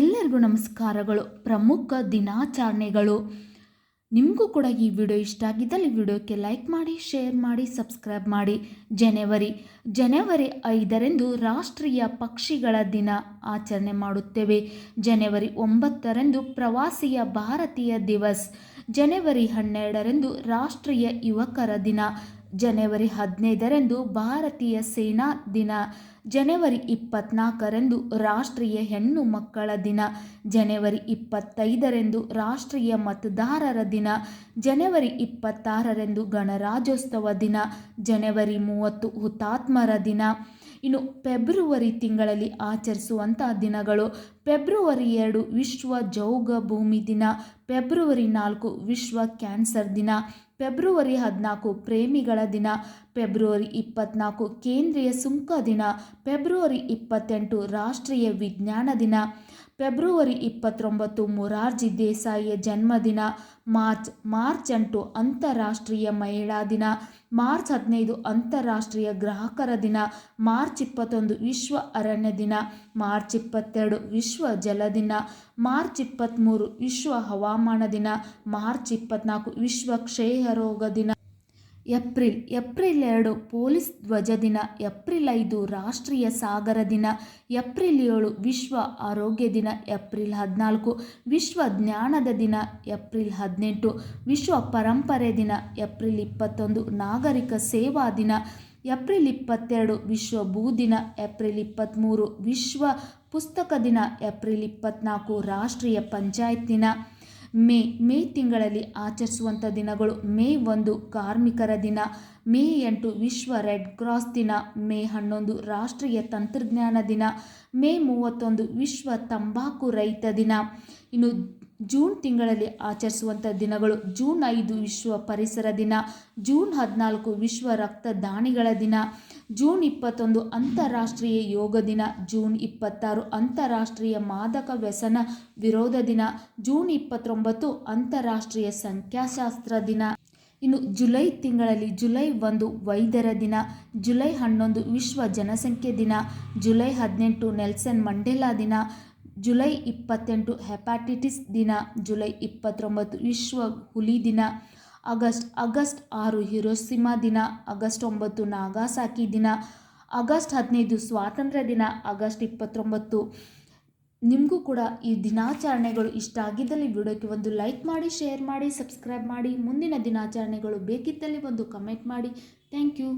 ಎಲ್ಲರಿಗೂ ನಮಸ್ಕಾರಗಳು. ಪ್ರಮುಖ ದಿನಾಚರಣೆಗಳು. ನಿಮಗೂ ಕೂಡ ಈ ವಿಡಿಯೋ ಇಷ್ಟ ಆಗಿದ್ದಲ್ಲಿ ವಿಡಿಯೋಕ್ಕೆ ಲೈಕ್ ಮಾಡಿ, ಶೇರ್ ಮಾಡಿ, ಸಬ್ಸ್ಕ್ರೈಬ್ ಮಾಡಿ. ಜನವರಿ ಜನವರಿ ಐದರಂದು ರಾಷ್ಟ್ರೀಯ ಪಕ್ಷಿಗಳ ದಿನ ಆಚರಣೆ ಮಾಡುತ್ತೇವೆ. ಜನವರಿ ಒಂಬತ್ತರಂದು ಪ್ರವಾಸಿಯ ಭಾರತೀಯ ದಿವಸ್. ಜನವರಿ ಹನ್ನೆರಡರಂದು ರಾಷ್ಟ್ರೀಯ ಯುವಕರ ದಿನ. ಜನವರಿ ಹದಿನೈದರಂದು ಭಾರತೀಯ ಸೇನಾ ದಿನ, ಜನವರಿ ಇಪ್ಪತ್ನಾಲ್ಕರಂದು ರಾಷ್ಟ್ರೀಯ ಹೆಣ್ಣು ಮಕ್ಕಳ ದಿನ, ಜನವರಿ ಇಪ್ಪತ್ತೈದರಂದು ರಾಷ್ಟ್ರೀಯ ಮತದಾರರ ದಿನ, ಜನವರಿ ಇಪ್ಪತ್ತಾರರಂದು ಗಣರಾಜ್ಯೋತ್ಸವ ದಿನ, ಜನವರಿ ಮೂವತ್ತು ಹುತಾತ್ಮರ ದಿನ. ಇನ್ನು ಫೆಬ್ರವರಿ ತಿಂಗಳಲ್ಲಿ ಆಚರಿಸುವಂಥ ದಿನಗಳು ಫೆಬ್ರವರಿ ಎರಡು ವಿಶ್ವ ಜೌಗ ಭೂಮಿ ದಿನ, ಫೆಬ್ರವರಿ ನಾಲ್ಕು ವಿಶ್ವ ಕ್ಯಾನ್ಸರ್ ದಿನ, ಫೆಬ್ರವರಿ ಹದಿನಾಲ್ಕು ಪ್ರೇಮಿಗಳ ದಿನ, ಫೆಬ್ರವರಿ ಇಪ್ಪತ್ನಾಲ್ಕು ಕೇಂದ್ರೀಯ ಸುಂಕ ದಿನ, ಫೆಬ್ರವರಿ ಇಪ್ಪತ್ತೆಂಟು ರಾಷ್ಟ್ರೀಯ ವಿಜ್ಞಾನ ದಿನ ಫೆಬ್ರವರಿ ಇಪ್ಪತ್ತೊಂಬತ್ತು ಮೊರಾರ್ಜಿ ದೇಸಾಯಿಯ ಜನ್ಮದಿನ, ಮಾರ್ಚ್ ಮಾರ್ಚ್ ಎಂಟು ಅಂತಾರಾಷ್ಟ್ರೀಯ ಮಹಿಳಾ ದಿನ, ಮಾರ್ಚ್ ಹದಿನೈದು ಅಂತಾರಾಷ್ಟ್ರೀಯ ಗ್ರಾಹಕರ ದಿನ, ಮಾರ್ಚ್ ಇಪ್ಪತ್ತೊಂದು ವಿಶ್ವ ಅರಣ್ಯ ದಿನ, ಮಾರ್ಚ್ ಇಪ್ಪತ್ತೆರಡು ವಿಶ್ವ ಜಲ ದಿನ, ಮಾರ್ಚ್ ಇಪ್ಪತ್ತ್ಮೂರು ವಿಶ್ವ ಹವಾಮಾನ ದಿನ, ಮಾರ್ಚ್ ಇಪ್ಪತ್ನಾಲ್ಕು ವಿಶ್ವ ಕ್ಷಯ ರೋಗ ದಿನ. ಏಪ್ರಿಲ್ ಏಪ್ರಿಲ್ ಎರಡು ಪೊಲೀಸ್ ಧ್ವಜ ದಿನ, ಏಪ್ರಿಲ್ ಐದು ರಾಷ್ಟ್ರೀಯ ಸಾಗರ ದಿನ, ಏಪ್ರಿಲ್ ಏಳು ವಿಶ್ವ ಆರೋಗ್ಯ ದಿನ, ಏಪ್ರಿಲ್ ಹದಿನಾಲ್ಕು ವಿಶ್ವ ಜ್ಞಾನದ ದಿನ, ಏಪ್ರಿಲ್ ಹದಿನೆಂಟು ವಿಶ್ವ ಪರಂಪರೆ ದಿನ, ಏಪ್ರಿಲ್ ಇಪ್ಪತ್ತೊಂದು ನಾಗರಿಕ ಸೇವಾ ದಿನ, ಏಪ್ರಿಲ್ ಇಪ್ಪತ್ತೆರಡು ವಿಶ್ವ ಭೂ ದಿನ, ಏಪ್ರಿಲ್ ಇಪ್ಪತ್ತ್ಮೂರು ವಿಶ್ವ ಪುಸ್ತಕ ದಿನ, ಏಪ್ರಿಲ್ ಇಪ್ಪತ್ತ್ನಾಲ್ಕು ರಾಷ್ಟ್ರೀಯ ಪಂಚಾಯತ್ ದಿನ. ಮೇ ಮೇ ತಿಂಗಳಲ್ಲಿ ಆಚರಿಸುವಂಥ ದಿನಗಳು ಮೇ ಒಂದು ಕಾರ್ಮಿಕರ ದಿನ. ಮೇ ಎಂಟು ವಿಶ್ವ ರೆಡ್ ಕ್ರಾಸ್ ದಿನ, ಮೇ ಹನ್ನೊಂದು ರಾಷ್ಟ್ರೀಯ ತಂತ್ರಜ್ಞಾನ ದಿನ, ಮೇ ಮೂವತ್ತೊಂದು ವಿಶ್ವ ತಂಬಾಕು ರಹಿತ ದಿನ. ಇನ್ನು ಜೂನ್ ತಿಂಗಳಲ್ಲಿ ಆಚರಿಸುವಂಥ ದಿನಗಳು ಜೂನ್ ಐದು ವಿಶ್ವ ಪರಿಸರ ದಿನ, ಜೂನ್ ಹದಿನಾಲ್ಕು ವಿಶ್ವ ರಕ್ತದಾನಿಗಳ ದಿನ, ಜೂನ್ ಇಪ್ಪತ್ತೊಂದು ಅಂತಾರಾಷ್ಟ್ರೀಯ ಯೋಗ ದಿನ, ಜೂನ್ ಇಪ್ಪತ್ತಾರು ಅಂತಾರಾಷ್ಟ್ರೀಯ ಮಾದಕ ವ್ಯಸನ ವಿರೋಧ ದಿನ, ಜೂನ್ ಇಪ್ಪತ್ತೊಂಬತ್ತು ಅಂತಾರಾಷ್ಟ್ರೀಯ ಸಂಖ್ಯಾಶಾಸ್ತ್ರ ದಿನ. ಇನ್ನು ಜುಲೈ ತಿಂಗಳಲ್ಲಿ ಜುಲೈ ಒಂದು ವೈದ್ಯರ ದಿನ, ಜುಲೈ ಹನ್ನೊಂದು ವಿಶ್ವ ಜನಸಂಖ್ಯೆ ದಿನ, ಜುಲೈ ಹದಿನೆಂಟು ನೆಲ್ಸನ್ ಮಂಡೇಲಾ ದಿನ, ಜುಲೈ ಇಪ್ಪತ್ತೆಂಟು ಹೆಪಾಟಿಟಿಸ್ ದಿನ, ಜುಲೈ ಇಪ್ಪತ್ತೊಂಬತ್ತು ವಿಶ್ವ ಹುಲಿ ದಿನ, ಆಗಸ್ಟ್ ಆಗಸ್ಟ್ ಆರು ಹಿರೋಸಿಮಾ ದಿನ, ಆಗಸ್ಟ್ ಒಂಬತ್ತು ನಾಗಾಸಾಕಿ ದಿನ, ಆಗಸ್ಟ್ ಹದಿನೈದು ಸ್ವಾತಂತ್ರ್ಯ ದಿನ, ಆಗಸ್ಟ್ ಇಪ್ಪತ್ತೊಂಬತ್ತು ನಿಮಗೂ ಕೂಡ ಈ ದಿನಾಚರಣೆಗಳು ಇಷ್ಟ ಆಗಿದ್ದಲ್ಲಿ ವಿಡಿಯೋಕ್ಕೆ ಒಂದು ಲೈಕ್ ಮಾಡಿ, ಶೇರ್ ಮಾಡಿ, ಸಬ್ಸ್ಕ್ರೈಬ್ ಮಾಡಿ. ಮುಂದಿನ ದಿನಾಚರಣೆಗಳು ಬೇಕಿದ್ದಲ್ಲಿ ಒಂದು ಕಮೆಂಟ್ ಮಾಡಿ. Thank you.